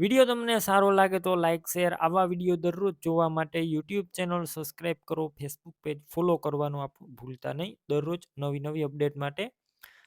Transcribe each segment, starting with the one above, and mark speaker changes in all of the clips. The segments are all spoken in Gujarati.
Speaker 1: વીડિયો તમને સારો લાગે તો લાઇક શેર આવા વીડિયો દરરોજ જોવા માટે યુટ્યુબ ચેનલ સબસ્ક્રાઈબ કરો, ફેસબુક પેજ ફોલો કરવાનું આપણું ભૂલતા નહીં. દરરોજ નવી નવી અપડેટ માટે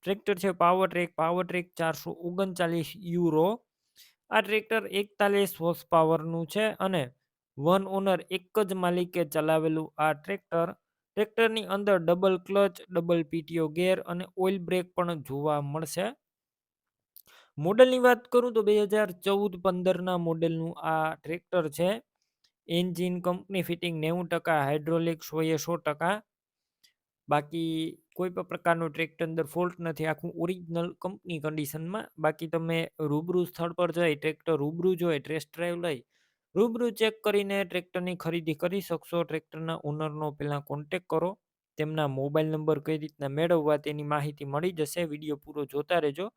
Speaker 1: ટ્રેક્ટર છે પાવર ટ્રેક પાવર ટ્રેક ચારસો ઓગણચાલીસ યુરો. આ ટ્રેક્ટર એકતાલીસ હોર્સ પાવરનું છે અને વન ઓનર એક જ માલિકે ચલાવેલું આ ટ્રેક્ટર. ટ્રેક્ટરની અંદર double clutch double PTO gear અને ઓઇલ બ્રેક પણ જોવા મળશે. મોડલની વાત કરું તો બે હજાર ચૌદ પંદરના મોડેલનું આ ટ્રેક્ટર છે. એન્જિન કંપની ફિટિંગ નેવું ટકા, હાઇડ્રોલિક સો એ સો ટકા. બાકી કોઈ પણ પ્રકારનું ટ્રેક્ટર અંદર ફોલ્ટ નથી. આખું ઓરિજિનલ કંપની કન્ડિશનમાં બાકી તમે રૂબરૂ સ્થળ પર જઈ, ટ્રેક્ટર રૂબરૂ જોઈ, ટેસ્ટ ડ્રાઈવ લઈ, રૂબરૂ ચેક કરીને ટ્રેક્ટરની ખરીદી કરી શકશો. ટ્રેક્ટરના ઓનરનો પહેલાં કોન્ટેક કરો. તેમના મોબાઈલ નંબર કઈ રીતના મેળવવા તેની માહિતી મળી જશે. વીડિયો પૂરો જોતા રહેજો.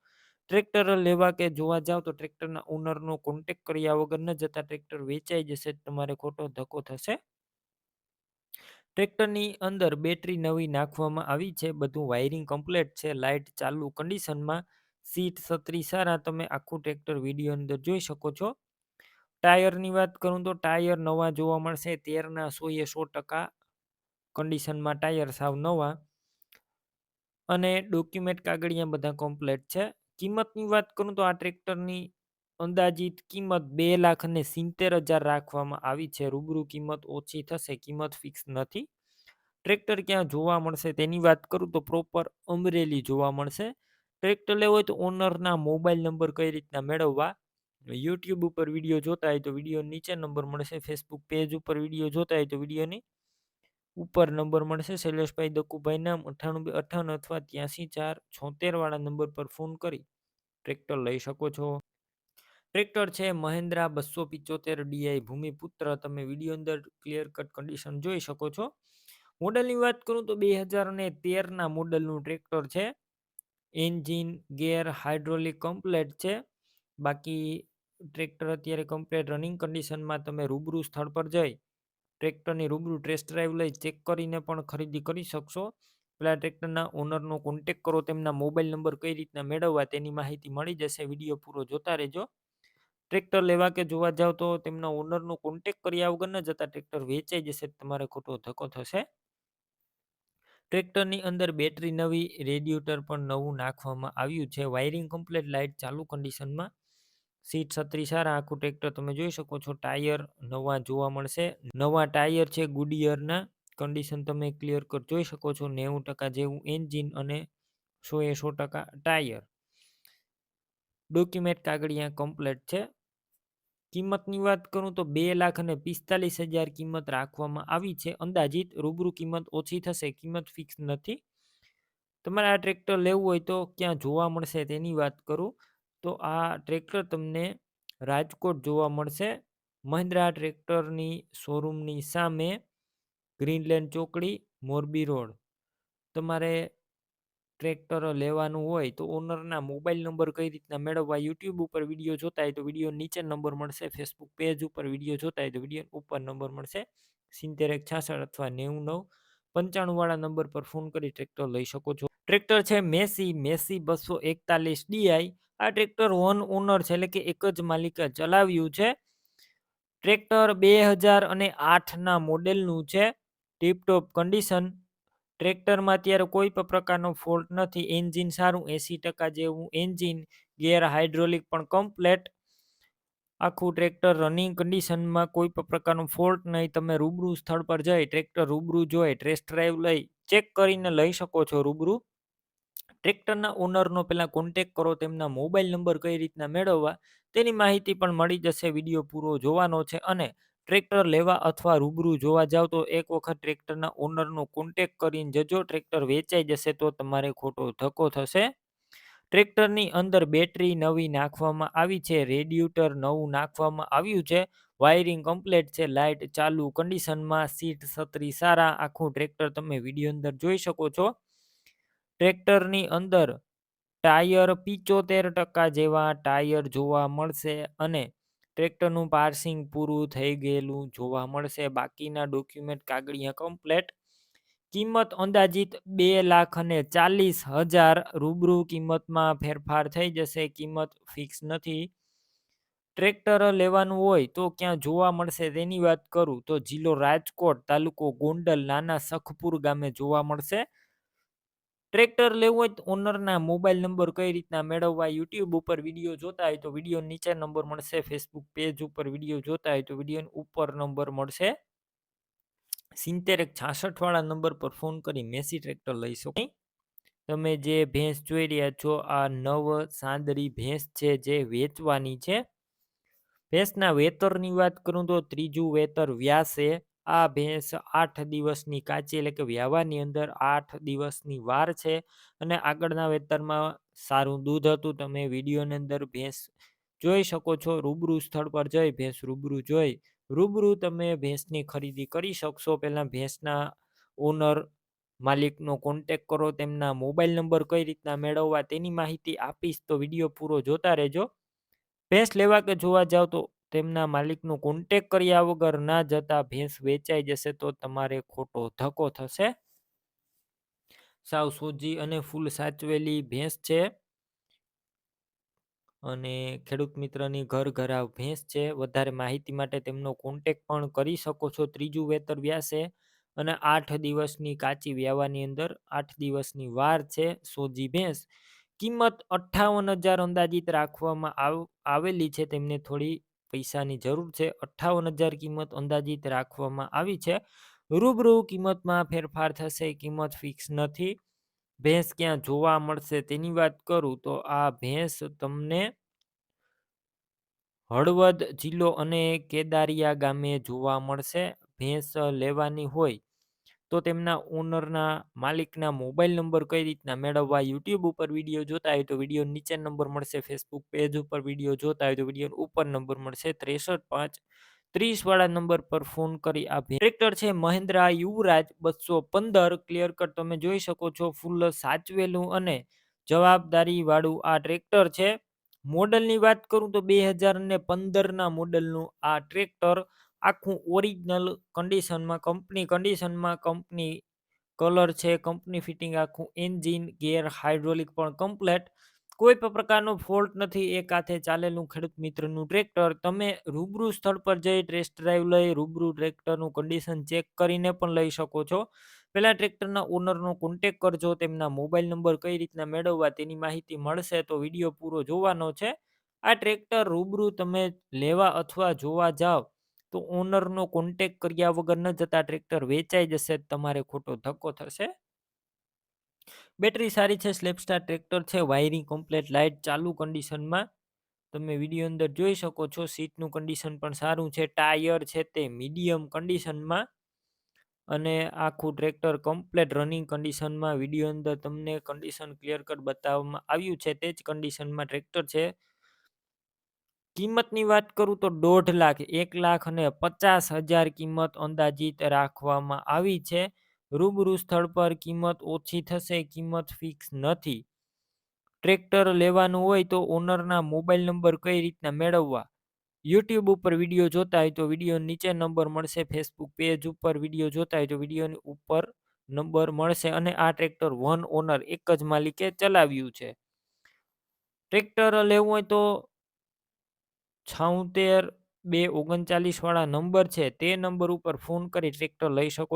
Speaker 1: ટ્રેક્ટર લેવા કે જોવા જાવ તો ટ્રેક્ટરના ઓનરનો કોન્ટેક કર્યા વગર ન જતા ટ્રેક્ટર વેચાઈ જશે, તમારે ખોટો ધક્કો થશે. ટ્રેક્ટરની અંદર બેટરી નવી નાખવામાં આવી છે, બધું વાયરિંગ કમ્પ્લેટ છે લાઇટ ચાલુ કન્ડિશનમાં સીટ સત્રી સારા, તમે આખું ટ્રેક્ટર વીડિયો અંદર જોઈ શકો છો. ટાયરની વાત કરું તો ટાયર નવા જોવા મળશે, તેરના સો એ સો ટકા કન્ડિશનમાં ટાયર સાવ નવા. અને ડોક્યુમેન્ટ કાગળિયા બધા કમ્પ્લેટ છે. કિંમતની વાત કરું તો આ ટ્રેક્ટરની અંદાજિત કિંમત બે લાખ અને સિત્તેર હજાર રાખવામાં આવી છે. રૂબરૂ કિંમત ઓછી થશે, કિંમત ફિક્સ નથી. ટ્રેક્ટર ક્યાં જોવા મળશે તેની વાત કરું તો પ્રોપર અમરેલી જોવા મળશે. ટ્રેક્ટર લેવો હોય તો ઓનરના મોબાઈલ નંબર કઈ રીતના મેળવવા? યુટ્યુબ ઉપર વીડિયો જોતા હોય તો વીડિયો નીચે નંબર મળશે, ફેસબુક પેજ ઉપર વીડિયો જોતા હોય તો વિડીયોની ઉપર નંબર મળશે. શૈલેષભાઈ દકુભાઈ નામ અઠ્ઠાણું બે અઠ્ઠાવન અથવા ત્યાંસી ચાર, છોતેર વાળા નંબર પર ફોન કરી ટ્રેક્ટર લઈ શકો છો. ટ્રેક્ટર છે મહેન્દ્રા બસો પિચોતેર ડીઆઈ ભૂમિપુત્ર. તમે વીડિયો અંદર ક્લિયર કટ કન્ડિશન જોઈ શકો છો. મોડલની વાત કરું તો બે હજાર અને તેરના મોડલનું ટ્રેક્ટર છે. એન્જિન, ગેર, હાઇડ્રોલિક કમ્પ્લેટ છે. બાકી ટ્રેક્ટર અત્યારે કમ્પ્લેટ રનિંગ કન્ડિશનમાં તમે રૂબરૂ સ્થળ પર જઈ ટ્રેક્ટરની રૂબરૂ ટેસ્ટ ડ્રાઈવ લઈ ચેક કરીને પણ ખરીદી કરી શકશો. પેલા ટ્રેક્ટરના ઓનરનો કોન્ટેક કરો, તેમના મોબાઈલ નંબર કઈ રીતના મેળવવા તેની માહિતી મળી જશે. વીડિયો પૂરો જોતા રહેજો. ટ્રેક્ટર લેવા કે જોવા જાવ તો તેમના ઓનરનો કોન્ટેક કર્યા વગર ન જતા ટ્રેક્ટર વેચાઈ જશે, તમારે ખોટો ધક્કો થશે. ટ્રેક્ટરની અંદર બેટરી નવી રેડિયેટર પણ નવું નાખવામાં આવ્યું છે. વાયરિંગ કમ્પ્લીટ, લાઇટ ચાલુ કન્ડિશનમાં સીટ છત્રી સારા, આખું ટ્રેક્ટર તમે જોઈ શકો છો. ટાયર નવા જોવા મળશે. નવા ટાયર છે, ગુડિયરના કન્ડિશન તમે ક્લિયર કર, જોઈ શકો છો. નેવું ટકા જેવું એન્જિન અને સો એ સો ટકા ટાયર. ડોક્યુમેન્ટ કાગળિયા કમ્પ્લેટ છે. કિંમતની વાત કરું તો બે લાખ અને પિસ્તાલીસ હજાર કિંમત રાખવામાં આવી છે. અંદાજિત રૂબરૂ કિંમત ઓછી થશે, કિંમત ફિક્સ નથી. તમારે આ ટ્રેક્ટર લેવું હોય તો ક્યાં જોવા મળશે તેની વાત કરું. તો આ ટ્રેક્ટર તમને રાજકોટ જોવા મળશે. મહિન્દ્રા ટ્રેક્ટરની શોરૂમની સામે ગ્રીનલેન્ડ ચોકડી, મોરબી રોડ. તમારે ટ્રેક્ટર લેવાનું હોય તો ઓનરના મોબાઈલ નંબર કઈ રીતના મેળવવા, યુટ્યુબ ઉપર વીડિયો જોતા હોય તો વીડિયો નીચે નંબર મળશે, ફેસબુક પેજ ઉપર વીડિયો જોતા હોય તો વીડિયો ઉપર નંબર મળશે. સિત્તેર એક છાસઠ અથવા નેવું નવ પંચાણુંવાળા નંબર પર ફોન કરી ટ્રેક્ટર લઈ શકો છો. ટ્રેક્ટર છે મેસી મેસી બસો એકતાલીસ ડીઆઈ આ ટ્રેક્ટર હોન ઓનર છે, એટલે કે એક જ માલિકે ચલાવ્યું છે. ટ્રેક્ટર બે હજાર અને આઠના મોડેલનું છે, ટીપટોપ કન્ડિશન ટ્રેક્ટરમાં અત્યારે કોઈ પણ પ્રકારનો ફોલ્ટ નથી એન્જિન સારું એંસી ટકા જેવું એન્જિન ગેર હાઇડ્રોલિક પણ કમ્પ્લેટ આખું ટ્રેક્ટર રનિંગ કન્ડિશનમાં કોઈ પણ પ્રકારનો ફોલ્ટ નહીં, તમે રૂબરૂ સ્થળ પર જઈ, ટ્રેક્ટર રૂબરૂ જોઈ ટ્રેસ ડ્રાઈવ લઈ ચેક કરીને લઈ શકો છો રૂબરૂ. ટ્રેક્ટરના ઓનરનો પહેલાં કોન્ટેક કરો, તેમના મોબાઈલ નંબર કઈ રીતના મેળવવા, તેની માહિતી પણ મળી જશે, વીડિયો પૂરો જોવાનો છે અને ટ્રેક્ટર લેવા અથવા રૂબરૂ જોવા જાવ તો એક વખત ટ્રેક્ટરના ઓનરનો કોન્ટેક કરીને જજો, ટ્રેક્ટર વેચાઈ જશે તો તમારે ખોટો ધક્કો થશે. ટ્રેક્ટરની અંદર બેટરી નવી નાખવામાં આવી છે, રેડિયુટર નવું નાખવામાં આવ્યું છે, વાયરિંગ કમ્પ્લીટ છે લાઇટ ચાલુ, કન્ડિશનમાં સીટ, છત્રી સારા, આખું ટ્રેક્ટર તમે વીડિયો અંદર જોઈ શકો છો. ટ્રેક્ટરની અંદર ટાયર પિચોતેર ટકા જેવા ટાયર જોવા મળશે અને ટ્રેક્ટરનું પાર્સિંગ પૂરું થઈ ગયેલું જોવા મળશે. બાકીના ડોક્યુમેન્ટ કાગળિયા કમ્પ્લેટ. કિંમત અંદાજિત બે લાખ અને ચાલીસ હજાર રૂબરૂ કિંમતમાં ફેરફાર થઈ જશે. કિંમત ફિક્સ નથી. ટ્રેક્ટર લેવાનું હોય તો ક્યાં જોવા મળશે તેની વાત કરું તો જિલ્લો રાજકોટ તાલુકો ગોંડલ નાના સખપુર ગામે જોવા મળશે. ટ્રેક્ટર લેવું હોય તો ઓનરના મોબાઈલ નંબર કઈ રીતના મેળવવા, યુટ્યુબ ઉપર વીડિયો જોતા હોય તો વીડિયો નીચે નંબર મળશે, ફેસબુક પેજ ઉપર વીડિયો જોતા હોય તો વીડિયો ઉપર નંબર મળશે. સિત્તેર એક છાસઠ વાળા નંબર પર ફોન કરી મેસી ટ્રેક્ટર લઈ શકો તમે જે ભેંસ જોઈ રહ્યા છો, આ નવ સાંદરી ભેંસ છે જે વેચવાની છે. ભેંસના વેતરની વાત કરું તો ત્રીજું વેતર વ્યાસે આ ભેંસ આઠ દિવસની કાચી એટલે કે વ્યાવાની અંદર આઠ દિવસની વાર છે અને આગળના વેતરમાં સારું દૂધ હતું. તમે વિડીયોની અંદર ભેંસ જોઈ શકો છો. રૂબરૂ સ્થળ પર જઈ ભેંસ રૂબરૂ જોઈ. રૂબરૂ તમે ભેંસની ખરીદી કરી શકશો. પહેલાં ભેંસના ઓનર માલિકનો કોન્ટેક કરો. તેમના મોબાઈલ નંબર કઈ રીતના મેળવવા તેની માહિતી આપીશ. તો વીડિયો પૂરો જોતા રહેજો. ભેંસ લેવા કે જોવા જાવ તો તેમના માલિકનો કોન્ટેક કર્યા વગર ના જતા ભેંસ વેચાઈ જશે તો તમારે ખોટો ધક્કો થશે? સાવ સોજી અને ફૂલ સાચવેલી ભેંસ છે? અને ખેડૂત મિત્રની ઘર ઘરાવ ભેંસ છે? વધારે માહિતી માટે તેમનો કોન્ટેક પણ કરી શકો છો. ત્રીજું વેતર વ્યાસે અને આઠ દિવસની કાચી વ્યાવાની અંદર આઠ દિવસની વાર છે સોજી ભેંસ. કિંમત અઠ્ઠાવન હજાર અંદાજિત રાખવામાં આવેલી છે. તેમને થોડી પૈસાની જરૂર છે. અઠ્ઠાવન હજાર કિંમત અંદાજિત રાખવામાં આવી છે. રૂબરૂ કિંમતમાં ફેરફાર થશે, કિંમત ફિક્સ નથી. ભેંસ ક્યાં જોવા મળશે તેની વાત કરું તો આ ભેંસ તમને હળવદ જિલ્લો અને કેદારિયા ગામે જોવા મળશે. ભેંસ લેવાની હોય તો તેમના ઓનરના માલિકના મોબાઈલ નંબર કઈ રીતના મેળવવા, યુટ્યુબ ઉપર વીડિયો જોતા હોય તો વીડિયો નીચે નંબર મળશે, ફેસબુક પેજ ઉપર વીડિયો જોતા હોય તો વીડિયો ઉપર નંબર મળશે. ત્રેસઠ પાંચ ત્રીસ વાળા નંબર પર ફોન કરી આ ટ્રેક્ટર છે મહિન્દ્રા યુવરાજ બસો પંદર. ક્લિયર કટ તમે જોઈ શકો છો. ફૂલ સાચવેલું અને જવાબદારી વાળું આ ટ્રેક્ટર છે. મોડલની વાત કરું તો બે હજાર ને પંદરના મોડલનું આ ટ્રેક્ટર આખું ઓરિજિનલ કન્ડિશનમાં કંપની કન્ડિશનમાં કંપની કલર છે કંપની ફિટિંગ આખું એન્જિન ગેર હાઇડ્રોલિક પણ કમ્પ્લેટ કોઈ પણ પ્રકારનો ફોલ્ટ નથી, એક હાથે ચાલેલું ખેડૂત મિત્રનું ટ્રેક્ટર તમે રૂબરૂ સ્થળ પર જઈ ટેસ્ટ ડ્રાઈવ લઈ રૂબરૂ ટ્રેક્ટરનું કન્ડિશન ચેક કરીને પણ લઈ શકો છો. પહેલાં ટ્રેક્ટરના ઓનરનો કોન્ટેક કરજો, તેમના મોબાઈલ નંબર કઈ રીતના મેળવવા તેની માહિતી મળશે તો વીડિયો પૂરો જોવાનો છે. આ ટ્રેક્ટર રૂબરૂ તમે લેવા અથવા જોવા જાઓ તો ઓનરનો કોન્ટેક કર્યા વગર ન જતા ટ્રેક્ટર વેચાઈ જશે તમારે ખોટો ધક્કો થશે. બેટરી સારી છે સ્લેપસ્ટાર ટ્રેક્ટર છે વાયરિંગ કમ્પ્લેટ લાઇટ ચાલુ કન્ડિશનમાં તમે વીડિયો અંદર જોઈ શકો છો સીટનું કન્ડિશન પણ સારું છે ટાયર છે તે મીડિયમ કન્ડિશનમાં અને આખું ટ્રેક્ટર કમ્પ્લેટ રનિંગ કન્ડિશનમાં વીડિયો અંદર તમને કન્ડિશન ક્લિયર કટ બતાવવામાં આવ્યું છે, તે જ કન્ડિશનમાં ટ્રેક્ટર છે. કિંમતની વાત કરું તો દોઢ લાખ, એક લાખ અને પચાસ હજાર કિંમત અંદાજિત રાખવામાં આવી છે. રૂબરૂ સ્થળ પર કિંમત ઓછી થશે, કિંમત ફિક્સ નથી. ટ્રેક્ટર લેવાનું હોય તો ઓનરના મોબાઈલ નંબર કઈ રીતના મેળવવા? યુટ્યુબ ઉપર વીડિયો જોતા હોય તો વીડિયો નીચે નંબર મળશે, ફેસબુક પેજ ઉપર વીડિયો જોતા હોય તો વિડીયોની ઉપર નંબર મળશે અને આ ટ્રેક્ટર વન ઓનર એક જ માલિકે ચલાવ્યું છે. ટ્રેક્ટર લેવું હોય તો છોતેર બે ઓગણચાલીસવાળા નંબર છે, તે નંબર ઉપર ફોન કરી ટ્રેક્ટર લઈ શકો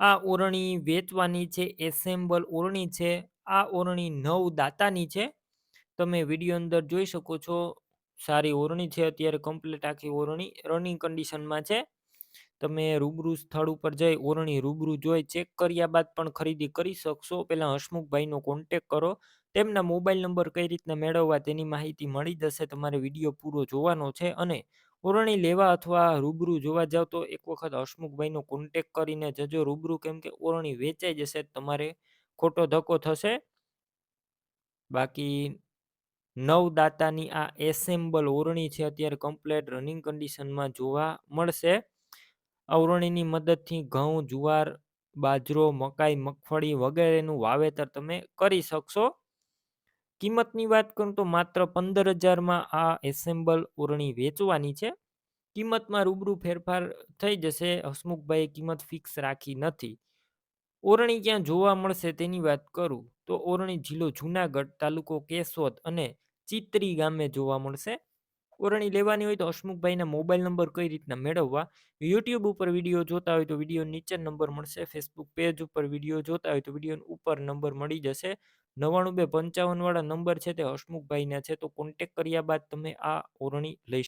Speaker 1: આ ઓરણી વેચવાની છે, એસેમ્બલ ઓરણી છે, આ ઓરણી નવ દાતાની છે. તમે વીડિયો અંદર જોઈ શકો છો, સારી ઓરણી છે, અત્યારે કમ્પ્લીટ આખી ઓરણી રનિંગ કન્ડિશનમાં છે. તમે રૂબરૂ સ્થળ ઉપર જઈ ઓરણી રૂબરૂ જોઈ ચેક કર્યા બાદ પણ ખરીદી કરી શકશો. પહેલાં હસમુખભાઈનો કોન્ટેક કરો તેમના મોબાઈલ નંબર કઈ રીતના મેળવવા તેની માહિતી મળી જશે તમારે વીડિયો પૂરો જોવાનો છે અને ઓરણી લેવા અથવા રૂબરૂ જોવા જાવ તો એક વખત હસમુખભાઈનો કોન્ટેક કરીને જજો રૂબરૂ કેમ કે ઓરણી વેચાઈ જશે તમારે ખોટો ધક્કો થશે. બાકી નવ દાતાની આ એસેમ્બલ ઓરણી છે અત્યારે કમ્પ્લેટ રનિંગ કન્ડિશનમાં જોવા મળશે. ઓરણીની મદદથી ઘઉં, જુવાર, બાજરો, મકાઈ, મગફળી વગેરેનું વાવેતર તમે કરી શકશો. કિંમતની વાત કરું તો માત્ર પંદર હજારમાં આ એસેમ્બલ ઓરણી વેચવાની છે. કિંમતમાં રૂબરૂ ફેરફાર થઈ જશે, હસમુખભાઈએ કિંમત ફિક્સ રાખી નથી. ઓરણી ક્યાં જોવા મળશે તેની વાત કરું તો ઓરણી જિલ્લો જુનાગઢ, તાલુકો કેશોદ અને ચિત્રી ગામે જોવા મળશે. ઓરણી લેવાની હોય તો હસમુખભાઈના મોબાઈલ નંબર કઈ રીતના મેળવવા? યુટ્યુબ ઉપર વીડિયો જોતા હોય તો વીડિયો નીચે નંબર મળશે, ફેસબુક પેજ ઉપર વીડિયો જોતા હોય તો વીડિયો ઉપર નંબર મળી જશે. નવ્વાણું બે પંચાવન વાળા નંબર છે તે હસમુખભાઈના છે, તો કોન્ટેક કર્યા બાદ તમે આ ઓરણી લઈ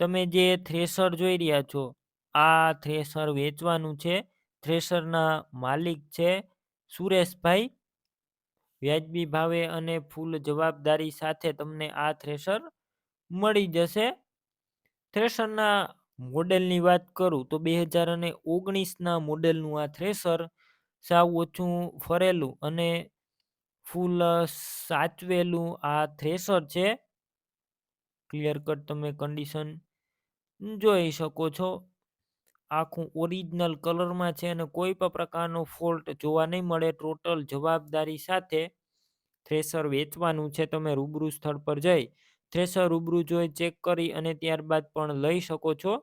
Speaker 1: તમે જે થ્રેસર જોઈ રહ્યા છો, આ થ્રેસર વેચવાનું છે. થ્રેસરના માલિક છે સુરેશભાઈ. વ્યાજબી ભાવે અને ફૂલ જવાબદારી સાથે તમને આ થ્રેસર મળી જશે. થ્રેસરના મોડેલની વાત કરું તો બે હજાર અને ઓગણીસના મોડેલનું આ થ્રેસર સાવ ઓછું ફરેલું અને ફૂલ સાચવેલું આ થ્રેસર છે. ક્લિયર કટ તમે કન્ડિશન જોઈ શકો છો. આખું ઓરિજિનલ કલરમાં છે અને કોઈ પણ પ્રકારનો ફોલ્ટ જોવા નહીં મળે. ટોટલ જવાબદારી સાથે થ્રેસર વેચવાનું છે. તમે રૂબરૂ સ્થળ પર જઈ થ્રેસર રૂબરૂ જોઈ ચેક કરી અને ત્યારબાદ પણ લઈ શકો છો.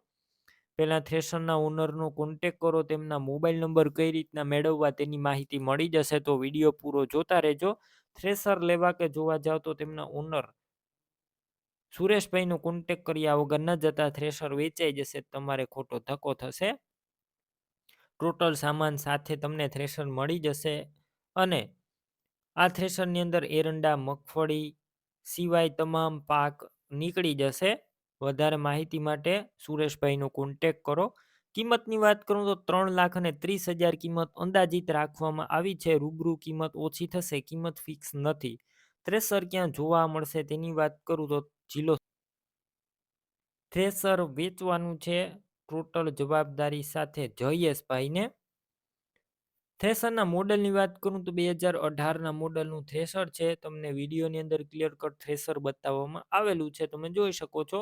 Speaker 1: પહેલાં થ્રેસરના ઓનરનો કોન્ટેક કરો, તેમના મોબાઈલ નંબર કઈ રીતના મેળવવા તેની માહિતી મળી જશે તો વીડિયો પૂરો જોતા રહેજો. થ્રેસર લેવા કે જોવા જાઓ તો તેમના ઓનર સુરેશભાઈનો કોન્ટેક કર્યા વગર ન જતા થ્રેસર વેચાઈ જશે, તમારે ખોટો ધક્કો થશે. ટોટલ સામાન સાથે તમને થ્રેસર મળી જશે અને આ થ્રેસરની અંદર એરંડા, મગફળી સિવાય તમામ પાક નીકળી જશે. વધારે માહિતી માટે સુરેશભાઈનો કોન્ટેક કરો. કિંમતની વાત કરું તો ત્રણ લાખ અને ત્રીસ હજાર કિંમત અંદાજિત રાખવામાં આવી છે. રૂબરૂ કિંમત ઓછી થશે, કિંમત ફિક્સ નથી. થ્રેસર ક્યાં જોવા મળશે તેની વાત કરું તો જિલ્લો થ્રેસર વેચવાનું છે ટોટલ જવાબદારી સાથે જયેશભાઈને. થ્રેસરના મોડલની વાત કરું તો બે હજાર અઢારના મોડલનું થ્રેસર છે. તમને વિડીયોની અંદર ક્લિયર કટ થ્રેસર બતાવવામાં આવેલું છે. તમે જોઈ શકો છો.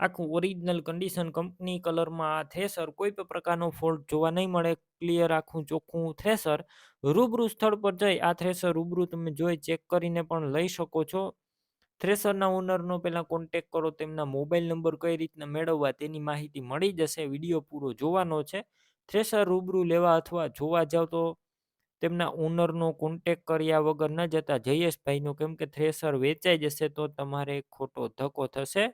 Speaker 1: આખું ઓરિજિનલ કન્ડિશન કંપની કલરમાં આ થ્રેસર કોઈ પણ પ્રકારનો ફોલ્ટ જોવા નહીં મળે ક્લિયર આખું ચોખ્ખું થ્રેસર રૂબરૂ સ્થળ પર જઈ આ થ્રેસર રૂબરૂ તમે જોઈ ચેક કરીને પણ લઈ શકો છો. થ્રેસરના ઓનરનો પહેલાં કોન્ટેક કરો, તેમના મોબાઈલ નંબર કઈ રીતના મેળવવા તેની માહિતી મળી જશે વીડિયો પૂરો જોવાનો છે. થ્રેસર રૂબરૂ લેવા અથવા જોવા જાવ તો તેમના ઓનરનો કોન્ટેક કર્યા વગર ન જતા જયેશભાઈનો કેમ કે થ્રેસર વેચાઈ જશે તો તમારે ખોટો ધક્કો થશે.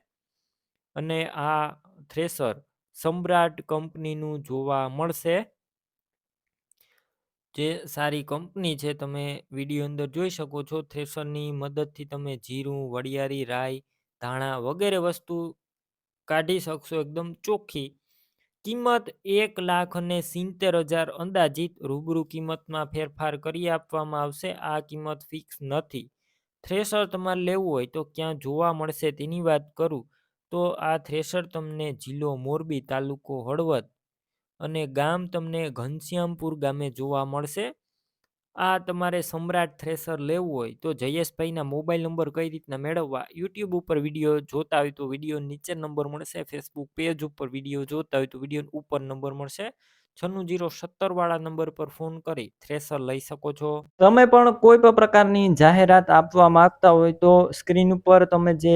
Speaker 1: અને આ થ્રેસર સમ્રાટ કંપનીનું જોવા મળશે. જે સારી કંપની છે, તમે વીડિયો અંદર જોઈ શકો છો. થ્રેસરની મદદથી તમે જીરું વડિયારી રાઈ, ધાણા વગેરે વસ્તુ કાઢી શકશો એકદમ ચોખ્ખી. કિંમત એક લાખ અને સિત્તેર હજાર અંદાજિત. રૂબરૂ કિંમતમાં ફેરફાર કરી આપવામાં આવશે. આ કિંમત ફિક્સ નથી. થ્રેસર તમારે લેવું હોય તો ક્યાં જોવા મળશે તેની વાત કરું. તો આ થ્રેસર તમને જિલ્લો મોરબી તાલુકો હળવદ અને ગામ તમને ઘનશ્યામપુર ગામે જોવા મળશે. આ તમારે સમ્રાટ થ્રેસર લેવું હોય તો જયેશભાઈના મોબાઈલ નંબર કઈ રીતના મેળવવા યુટ્યુબ ઉપર વીડિયો જોતા હોય તો વીડિયો નીચે નંબર મળશે, ફેસબુક પેજ ઉપર વીડિયો જોતા હોય તો વીડિયો ઉપર નંબર મળશે. છન્નું જીરો સત્તર વાળા નંબર પર ફોન કરી થ્રેસર લઈ શકો છો.
Speaker 2: તમે પણ કોઈ પણ પ્રકારની જાહેરાત આપવા માંગતા હોય તો સ્ક્રીન ઉપર તમે જે